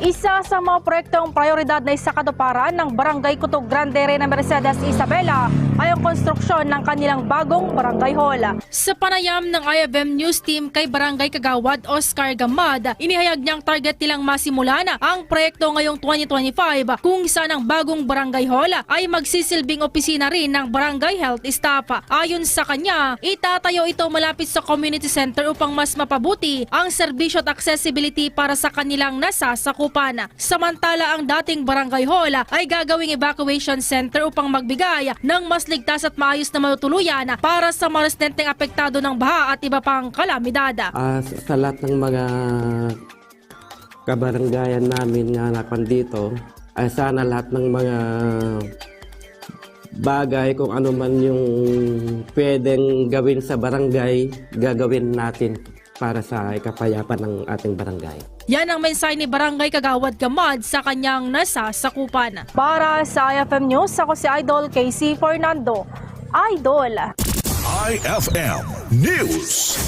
Isa sa mga proyektong prioridad na isakatuparan ng Barangay Kutog Grande Reyna Mercedes Isabela ay ang konstruksyon ng kanilang bagong barangay hall. Sa panayam ng IFM News Team kay Barangay Kagawad Oscar Gamad, inihayag niyang target nilang masimulan ang proyekto ngayong 2025 kung saan ang bagong barangay hall ay magsisilbing opisina rin ng barangay health staff. Ayon sa kanya, itatayo ito malapit sa community center upang mas mapabuti ang serbisyo at accessibility para sa kanilang nasasakupan. Samantala ang dating barangay hall ay gagawing evacuation center upang magbigay ng mas ligtas at maayos na matutuluyan para sa mga residenteng apektado ng baha at iba pang kalamidad. Ah, sa, lahat ng mga kabaranggayan namin nga nakan dito, ay sana lahat ng mga bagay kung ano man yung pwedeng gawin sa barangay, gagawin natin para sa ikapayapa ng ating barangay. Yan ang mensahe ni Barangay Kagawad Gamad sa kanyang nasasakupan. Para sa IFM News, ako si Idol KC Fernando. Idol! IFM News.